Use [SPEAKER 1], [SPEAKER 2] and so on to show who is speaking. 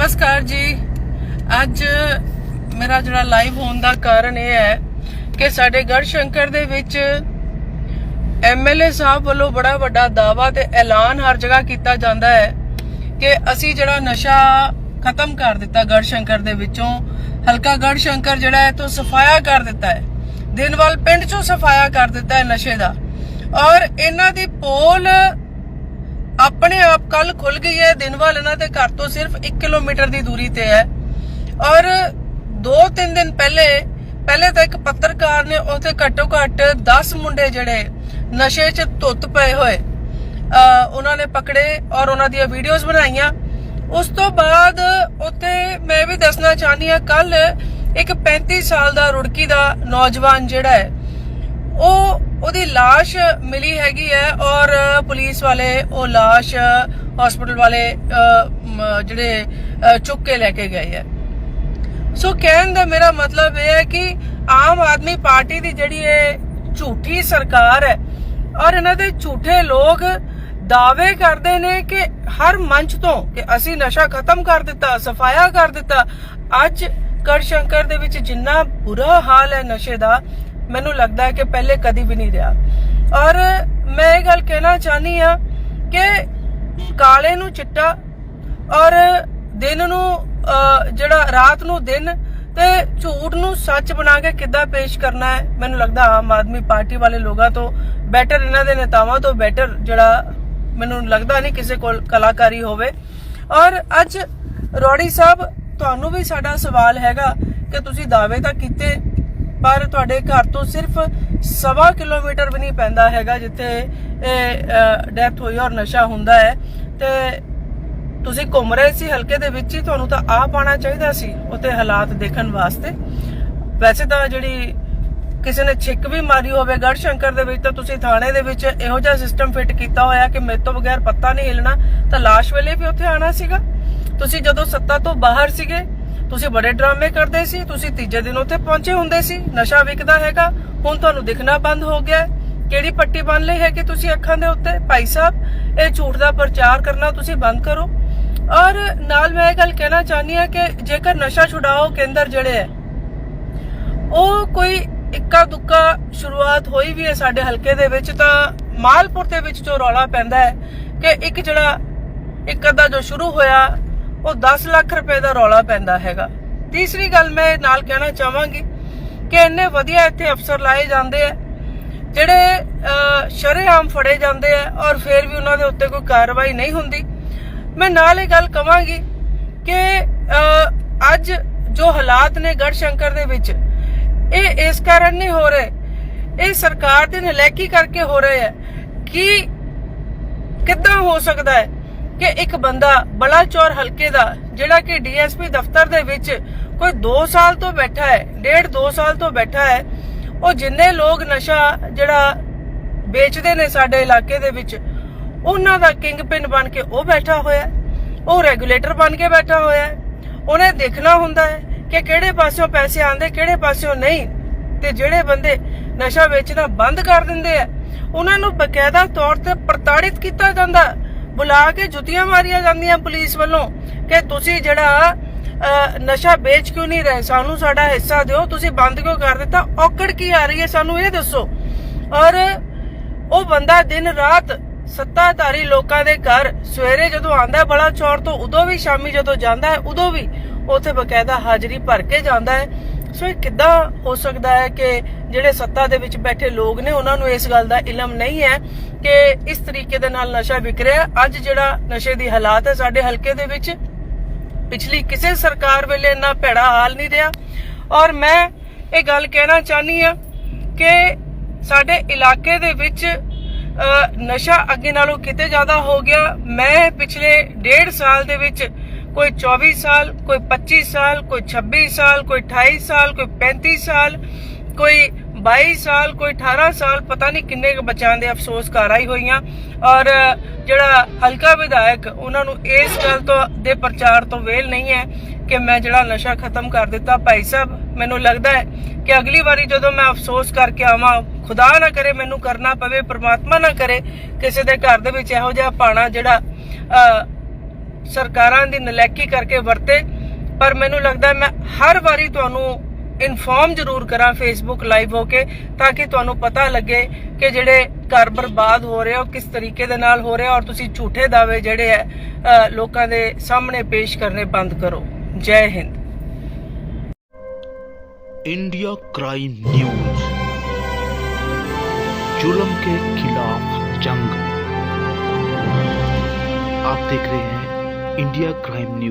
[SPEAKER 1] ਨਮਸਕਾਰ ਜੀ। ਅੱਜ ਮੇਰਾ ਜਿਹੜਾ ਲਾਈਵ ਹੋਣ ਦਾ ਕਾਰਨ ਇਹ ਹੈ ਕਿ ਸਾਡੇ ਗੜ ਸ਼ੰਕਰ ਦੇ ਵਿੱਚ ਐਮਐਲਏ ਸਾਹਿਬ ਵੱਲੋਂ ਬੜਾ ਵੱਡਾ ਦਾਵਾ ਤੇ ਐਲਾਨ ਹਰ ਜਗ੍ਹਾ ਕੀਤਾ ਜਾਂਦਾ ਹੈ ਕਿ ਅਸੀਂ ਜਿਹੜਾ ਨਸ਼ਾ ਖਤਮ ਕਰ ਦਿੱਤਾ ਗੜ ਸ਼ੰਕਰ ਦੇ ਵਿੱਚੋਂ, ਹਲਕਾ ਗੜ ਸ਼ੰਕਰ ਜਿਹੜਾ ਹੈ ਤੋਂ ਸਫਾਇਆ ਕਰ ਦਿੱਤਾ ਹੈ। ਦਿਨਵਾਲ ਪਿੰਡ ਚੋਂ ਸਫਾਇਆ ਕਰ ਦਿੱਤਾ ਹੈ ਨਸ਼ੇ ਦਾ। ਔਰ ਇਹਨਾਂ ਦੀ ਪੋਲ ਆਪਣੇ ਆਪ ਕੱਲ ਖੁੱਲ ਗਈ ਹੈ ਦਿਨਵਾਲ ਇਹਨਾਂ ਦੇ ਘਰ ਤੋਂ ਸਿਰਫ 1 ਕਿਲੋਮੀਟਰ ਦੀ ਦੂਰੀ ਤੇ ਹੈ। ਔਰ 2-3 ਦਿਨ ਪਹਿਲੇ ਪਹਿਲੇ ਤਾਂ ਇੱਕ ਪੱਤਰਕਾਰ ਨੇ ਉੱਥੇ ਘੱਟੋ ਘੱਟ 10 ਮੁੰਡੇ ਜਿਹੜੇ ਨਸ਼ੇ 'ਚ ਧੁੱਤ ਪਏ ਹੋਏ ਅ, ਉਹਨਾਂ ਨੇ ਪਕੜੇ ਔਰ ਉਹਨਾਂ ਦੀਆਂ ਵੀਡੀਓਜ਼ ਬਣਾਈਆਂ। ਉਸ ਤੋਂ ਬਾਅਦ ਉੱਥੇ ਮੈਂ ਵੀ ਦੱਸਣਾ ਚਾਹਨੀ ਆ ਕੱਲ ਇੱਕ 35 ਸਾਲ ਦਾ ਰੁੜਕੀ ਦਾ ਨੌਜਵਾਨ ਜਿਹੜਾ ਹੈ ਉਹ ਉਹਦੀ লাশ ਮਿਲੀ ਹੈਗੀ ਹੈ ਔਰ ਪੁਲਿਸ ਵਾਲੇ ਉਹ লাশ ਹਸਪੀਟਲ ਵਾਲੇ ਅ, ਮ, ਜਿਹੜੇ ਅ, ਚੁੱਕ ਕੇ ਲੈ ਕੇ ਗਏ ਹੈ ਸੋ ਕਹਿਣ ਦਾ ਮੇਰਾ ਮਤਲਬ ਇਹ ਹੈ ਕਿ ਆਮ ਆਦਮੀ ਪਾਰਟੀ ਦੀ ਜਿਹੜੀ ਇਹ ਝੂਠੀ ਸਰਕਾਰ ਹੈ ਔਰ ਇਹਨਾਂ ਦੇ ਝੂਠੇ ਲੋਕ ਦਾਅਵੇ ਕਰਦੇ ਨੇ ਕਿ ਹਰ ਮੰਚ ਤੋਂ ਕਿ ਅਸੀਂ ਨਸ਼ਾ ਖਤਮ ਕਰ ਦਿੱਤਾ ਸਫਾਇਆ ਕਰ ਦਿੱਤਾ ਅੱਜ ਕਰਸ਼ੰਕਰ ਦੇ ਵਿੱਚ ਜਿੰਨਾ ਬੁਰਾ ਹਾਲ ਹੈ ਨਸ਼ੇ ਦਾ ਮੈਨੂੰ ਲੱਗਦਾ ਹੈ ਕਿ ਪਹਿਲੇ ਕਦੀ ਵੀ ਨਹੀਂ ਰਿਹਾ। ਔਰ ਮੈਂ ਇਹ ਗੱਲ ਕਹਿਣਾ ਚਾਹਨੀ ਆ ਕਿ ਕਾਲੇ ਨੂੰ ਚਿੱਟਾ ਔਰ ਦਿਨ ਨੂੰ ਅਹ, ਜਿਹੜਾ ਰਾਤ ਨੂੰ ਦਿਨ ਤੇ ਝੂਠ ਨੂੰ ਸੱਚ ਬਣਾ ਕੇ ਕਿੱਦਾਂ ਪੇਸ਼ ਕਰਨਾ ਹੈ ਮੈਨੂੰ ਲੱਗਦਾ ਆਮ ਆਦਮੀ ਪਾਰਟੀ ਵਾਲੇ ਲੋਕਾਂ ਤੋਂ ਬੈਟਰ ਇਹਨਾਂ ਦੇ ਨੇਤਾਵਾਂ ਤੋਂ ਬੈਟਰ ਜਿਹੜਾ ਮੈਨੂੰ ਲੱਗਦਾ ਨਹੀਂ ਕਿਸੇ ਕੋਲ ਕਲਾਕਾਰੀ ਹੋਵੇ। ਔਰ ਅੱਜ ਰੋੜੀ ਸਾਹਿਬ ਤੁਹਾਨੂੰ ਵੀ ਸਾਡਾ ਸਵਾਲ ਹੈਗਾ ਕਿ ਤੁਸੀਂ ਦਾਅਵੇ ਤਾਂ ਕੀਤੇ ਪਰ ਤੁਹਾਡੇ ਘਰ ਤੋਂ ਸਿਰਫ ਸਵਾ ਕਿਲੋਮੀਟਰ ਵੀ ਨਹੀਂ ਪੈਂਦਾ ਹੈਗਾ ਜਿੱਥੇ ਇਹ ਡੈਥ ਹੋਈ ਔਰ ਨਸ਼ਾ ਹੁੰਦਾ ਹੈ। ਤੇ ਤੁਸੀਂ ਘੁੰਮ ਰਹੇ ਸੀ ਹਲਕੇ ਦੇ ਵਿੱਚ ਹੀ, ਤੁਹਾਨੂੰ ਤਾਂ ਆ ਪਾਣਾ ਚਾਹੀਦਾ ਸੀ ਉੱਥੇ ਹਾਲਾਤ ਦੇਖਣ ਵਾਸਤੇ। ਵੈਸੇ ਤਾਂ ਜਿਹੜੀ ਕਿਸੇ ਨੇ ਛਿੱਕ ਵੀ ਮਾਰੀ ਹੋਵੇ ਗੜ ਸ਼ੰਕਰ ਦੇ ਵਿੱਚ, ਤਾਂ ਤੁਸੀਂ ਥਾਣੇ ਦੇ ਵਿੱਚ ਇਹੋ ਜਿਹਾ ਸਿਸਟਮ ਫਿੱਟ ਕੀਤਾ ਹੋਇਆ ਕਿ ਮੇਰੇ ਤੋਂ ਬਗੈਰ ਪੱਤਾ ਨਹੀਂ ਹਿਲਣਾ, ਤਾਂ ਲਾਸ਼ ਵੇਲੇ ਵੀ ਉੱਥੇ ਆਣਾ ਸੀਗਾ। ਤੁਸੀਂ ਜਦੋਂ ਸੱਤਾ ਤੋਂ ਬਾਹਰ ਸੀਗੇ ਤੁਸੀਂ ਬੜੇ ਡਰਾਮੇ ਕਰਦੇ ਸੀ, ਤੁਸੀਂ ਤੀਜੇ ਦਿਨ ਉੱਥੇ ਪਹੁੰਚੇ ਹੁੰਦੇ ਸੀ, ਨਸ਼ਾ ਵਿਕਦਾ ਹੈਗਾ, ਹੁਣ ਤੁਹਾਨੂੰ ਦਿਖਣਾ ਬੰਦ ਹੋ ਗਿਆ ਕਿਹੜੀ ਪੱਟੀ ਬੰਨ ਲਈ ਹੈ ਕਿ ਤੁਸੀਂ ਅੱਖਾਂ ਦੇ ਉੱਤੇ? ਭਾਈ ਸਾਹਿਬ, ਇਹ ਝੂਠ ਦਾ ਪ੍ਰਚਾਰ ਕਰਨਾ ਤੁਸੀਂ ਬੰਦ ਕਰੋ। ਔਰ ਨਾਲ ਮੈਂ ਇਹ ਗੱਲ ਕਹਿਣਾ ਚਾਹਨੀ ਹਾਂ ਕਿ ਜੇਕਰ ਨਸ਼ਾ ਛੁਡਾਓ ਕੇਂਦਰ ਜਿਹੜੇ ਹੈ, ਉਹ ਕੋਈ ਇੱਕਾ ਦੁੱਕਾ ਸ਼ੁਰੂਆਤ ਹੋਈ ਵੀ ਹੈ ਸਾਡੇ ਹਲਕੇ ਦੇ ਵਿੱਚ, ਤਾਂ ਮਾਲਪੁਰ ਦੇ ਵਿੱਚ ਜੋ ਰੌਲਾ ਪੈਂਦਾ ਹੈ ਕਿ ਇੱਕ ਜਿਹੜਾ ਇੱਕ ਅੱਧਾ ਜੋ ਸ਼ੁਰੂ ਹੋਇਆ ਉਹ 10 ਲੱਖ ਰੁਪਏ ਦਾ ਰੌਲਾ ਪੈਂਦਾ ਹੈਗਾ। ਤੀਸਰੀ ਗੱਲ ਮੈਂ ਨਾਲ ਕਹਿਣਾ ਚਾਹਾਂਗੀ ਕਿ ਇੰਨੇ ਵਧੀਆ ਇੱਥੇ ਅਫਸਰ ਲਾਏ ਜਾਂਦੇ ਆ ਜਿਹੜੇ ਅਹ, ਸ਼ਰੇਆਮ ਫੜੇ ਜਾਂਦੇ ਆ ਔਰ ਫਿਰ ਵੀ ਉਹਨਾਂ ਦੇ ਉੱਤੇ ਕੋਈ ਕਾਰਵਾਈ ਨਹੀਂ ਹੁੰਦੀ। ਮੈਂ ਨਾਲ ਇਹ ਗੱਲ ਕਵਾਂਗੀ ਕਿ ਅੱਜ ਜੋ ਹਾਲਾਤ ਨੇ ਗੜ ਸ਼ੰਕਰ ਦੇ ਵਿੱਚ ਇਹ ਇਸ ਕਾਰਨ ਨਹੀਂ ਹੋ ਰਹੇ ਇਹ ਸਰਕਾਰ ਦੀ ਨਲਾਇਕੀ ਕਰਕੇ ਹੋ ਰਹੇ ਹੈ ਕਿ ਕਿੱਦਾਂ ਹੋ ਸਕਦਾ ਹੈ ਕਿ ਇੱਕ ਬੰਦਾ ਬਲਾਚੌਰ ਹਲਕੇ ਦਾ, ਜਿਹੜਾ ਕਿ ਡੀਐਸਪੀ ਦਫ਼ਤਰ ਦੇ ਵਿੱਚ ਕੋਈ 2 ਸਾਲ ਤੋਂ ਬੈਠਾ ਹੈ, ਡੇਢ 2 ਸਾਲ ਤੋਂ ਬੈਠਾ ਹੈ, ਉਹ ਜਿੰਨੇ ਲੋਕ ਨਸ਼ਾ ਜਿਹੜਾ ਵੇਚਦੇ ਨੇ ਸਾਡੇ ਇਲਾਕੇ ਦੇ ਵਿੱਚ, ਉਹਨਾਂ ਦਾ ਕਿੰਗ ਪਿਨ ਬਣ ਕੇ ਉਹ ਬੈਠਾ ਹੋਇਆ ਹੈ, ਉਹ ਰੈਗੂਲੇਟਰ ਬਣ ਕੇ ਬੈਠਾ ਹੋਇਆ ਹੈ, ਉਹਨੇ ਦੇਖਣਾ ਹੁੰਦਾ ਹੈ ਕਿ ਕਿਹੜੇ ਪਾਸਿਓਂ ਪੈਸੇ ਆਉਂਦੇ, ਕਿਹੜੇ ਪਾਸਿਓਂ ਨਹੀਂ, ਤੇ ਜਿਹੜੇ ਬੰਦੇ ਨਸ਼ਾ ਵੇਚਣਾ ਬੰਦ ਕਰ ਦਿੰਦੇ ਆ, ਉਹਨਾਂ ਨੂੰ ਬਕਾਇਦਾ ਤੌਰ ਤੇ ਪ੍ਰਤਾੜਿਤ ਕੀਤਾ ਜਾਂਦਾ ਬੁਲਾ ਕੇ ਜੁੱਤੀਆਂ ਮਾਰੀਆਂ ਜਾਂਦੀਆਂ ਪੁਲਿਸ ਵੱਲੋਂ ਕਿ ਤੁਸੀਂ ਜਿਹੜਾ ਨਸ਼ਾ ਵੇਚ ਕਿਉਂ ਨਹੀਂ ਰਹੇ? ਸਾਨੂੰ ਸਾਡਾ ਹਿੱਸਾ ਦਿਓ, ਤੁਸੀਂ ਬੰਦ ਕਿਉਂ ਕਰ ਦਿੱਤਾ? ਔਕੜ ਕੀ ਆ ਰਹੀ ਹੈ? ਸਾਨੂੰ ਇਹ ਦੱਸੋ। ਔਰ ਉਹ ਬੰਦਾ ਦਿਨ ਰਾਤ ਸੱਤਾਧਾਰੀ ਲੋਕਾਂ ਦੇ ਘਰ ਸਵੇਰੇ ਜਦੋਂ ਆਂਦਾ ਬੜਾ ਚੌਰ ਤੋਂ ਉਦੋਂ ਵੀ, ਸ਼ਾਮੀ ਜਦੋਂ ਜਾਂਦਾ ਹੈ, ਉਦੋਂ ਵੀ ਉੱਥੇ ਬਕਾਇਦਾ ਹਾਜ਼ਰੀ ਭਰ ਕੇ ਜਾਂਦਾ ਹੈ। ਸੋ ਇਹ ਕਿੱਦਾਂ ਹੋ ਸਕਦਾ ਹੈ ਕਿ ਜਿਹੜੇ ਸੱਤਾ ਦੇ ਵਿੱਚ ਬੈਠੇ ਲੋਕ ਨੇ, ਉਹਨਾਂ ਨੂੰ ਇਸ ਗੱਲ ਦਾ ਇਲਮ ਨਹੀਂ ਹੈ ਕਿ ਇਸ ਤਰੀਕੇ ਦੇ ਨਾਲ ਨਸ਼ਾ ਵਿਕ ਰਿਹਾ ਅੱਜ ਜਿਹੜਾ ਨਸ਼ੇ ਦੀ ਹਾਲਾਤ ਹੈ ਸਾਡੇ ਹਲਕੇ ਦੇ ਵਿੱਚ, ਪਿਛਲੀ ਕਿਸੇ ਸਰਕਾਰ ਵੇਲੇ ਇੰਨਾ ਭੈੜਾ ਹਾਲ ਨਹੀਂ ਰਿਹਾ। ਔਰ ਮੈਂ ਇਹ ਗੱਲ ਕਹਿਣਾ ਚਾਹਨੀ ਆ ਕਿ ਸਾਡੇ ਇਲਾਕੇ ਦੇ ਵਿੱਚ ਨਸ਼ਾ ਅੱਗੇ ਨਾਲੋਂ ਕਿਤੇ ਜ਼ਿਆਦਾ ਹੋ ਗਿਆ। ਮੈਂ ਪਿਛਲੇ ਡੇਢ ਸਾਲ ਦੇ ਵਿੱਚ ਕੋਈ 24 ਸਾਲ, ਕੋਈ 25 ਸਾਲ, ਕੋਈ 26 ਸਾਲ, ਕੋਈ 28 ਸਾਲ, ਕੋਈ 35 ਸਾਲ, ਕੋਈ 22 ਸਾਲ, ਕੋਈ 18 ਸਾਲ, ਪਤਾ ਨਹੀਂ ਕਿੰਨੇ ਕੁ ਬੱਚਿਆਂ ਦੇ ਅਫਸੋਸ ਕਰ ਆਈ ਹੋਈਆਂ। ਔਰ ਜਿਹੜਾ ਹਲਕਾ ਵਿਧਾਇਕ, ਉਹਨਾਂ ਨੂੰ ਇਸ ਗੱਲ ਤੋਂ, ਦੇ ਪ੍ਰਚਾਰ ਤੋਂ ਵੇਲ ਨਹੀਂ ਹੈ ਕਿ ਮੈਂ ਜਿਹੜਾ ਨਸ਼ਾ ਖਤਮ ਕਰ ਦਿੱਤਾ। ਭਾਈ ਸਾਹਿਬ, ਮੈਨੂੰ ਲੱਗਦਾ ਹੈ ਕਿ ਅਗਲੀ ਵਾਰੀ ਜਦੋਂ ਮੈਂ ਅਫਸੋਸ ਕਰਕੇ ਆਵਾਂ, ਖੁਦਾ ਨਾ ਕਰੇ ਮੈਨੂੰ ਕਰਨਾ ਪਵੇ, ਪ੍ਰਮਾਤਮਾ ਨਾ ਕਰੇ, ਕਿਸੇ ਦੇ ਘਰ ਦੇ ਵਿੱਚ ਇਹੋ ਜਿਹਾ ਪਾਣਾ ਜਿਹੜਾ ਸਰਕਾਰਾਂ ਦੀ ਨਲੈਕੀ ਕਰਕੇ ਵਰਤੇ ਪਰ ਮੈਨੂੰ ਲੱਗਦਾ ਮੈਂ ਹਰ ਵਾਰੀ ਤੁਹਾਨੂੰ ਇਨਫੋਰਮ ਜ਼ਰੂਰ ਕਰਾਂ ਫੇਸਬੁੱਕ ਲਾਈਵ ਹੋ ਕੇ ਤਾਂ ਕਿ ਤੁਹਾਨੂੰ ਪਤਾ ਲੱਗੇ ਕਿ ਜਿਹੜੇ ਘਰ ਬਰਬਾਦ ਹੋ ਰਹੇ ਆ ਉਹ ਕਿਸ ਤਰੀਕੇ ਦੇ ਨਾਲ ਹੋ ਰਿਹਾ ਔਰ ਤੁਸੀਂ ਝੂਠੇ ਦਾਅਵੇ ਜਿਹੜੇ ਆ ਅ, ਲੋਕਾਂ ਦੇ ਸਾਹਮਣੇ ਪੇਸ਼ ਕਰਨੇ ਬੰਦ ਕਰੋ ਜੈ ਹਿੰਦ
[SPEAKER 2] इंडिया क्राइम न्यूज जुल्म के खिलाफ जंग आप देख रहे हैं India Crime News.